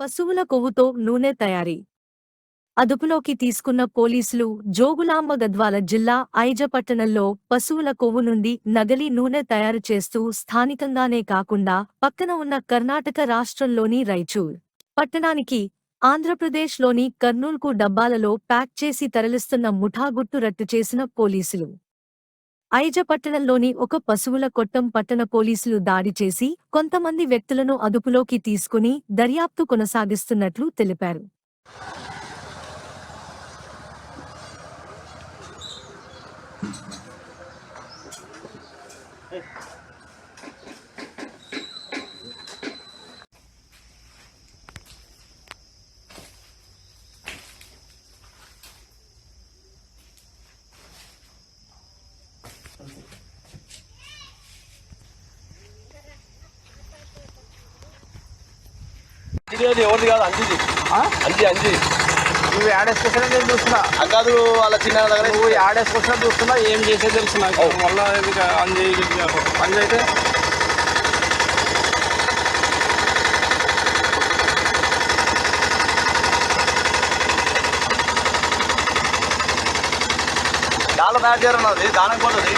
పశువుల కొవ్వుతో నూనె తయారీ. అదుపులోకి తీసుకున్న పోలీసులు జోగులాంబ గద్వాల జిల్లా ఐజపట్టణంలో పశువుల కొవ్వు నుండి నగలి నూనె తయారు చేస్తూ స్థానికంగానే కాకుండా పక్కన ఉన్న కర్ణాటక రాష్ట్రంలోని రైచూర్ పట్టణానికి ఆంధ్రప్రదేశ్లోని కర్నూల్కు డబ్బాలలో ప్యాక్ చేసి తరలిస్తున్న ముఠాగుట్టు రట్టు చేసిన పోలీసులు. ఐజ పట్టణంలోని ఒక పశువుల కొట్టం పట్టణ పోలీసులు దాడి చేసి కొంతమంది వ్యక్తులను అదుపులోకి తీసుకుని దర్యాప్తు కొనసాగిస్తున్నట్లు తెలిపారు. ఇది ఎవరిది కాదు అంజిది? అంజి అంజి. నువ్వు యాడేసుకొచ్చినా నేను చూస్తున్నా. అంకాదు వాళ్ళ చిన్న దగ్గర నువ్వు యాడేసుకొచ్చినా చూస్తున్నా ఏం చేసే తెలుసు నాకు. మళ్ళా ఇది అంజి అంజి అయితే దానిలో తయారు చేయరు ఉన్నది దానికి పోతుంది.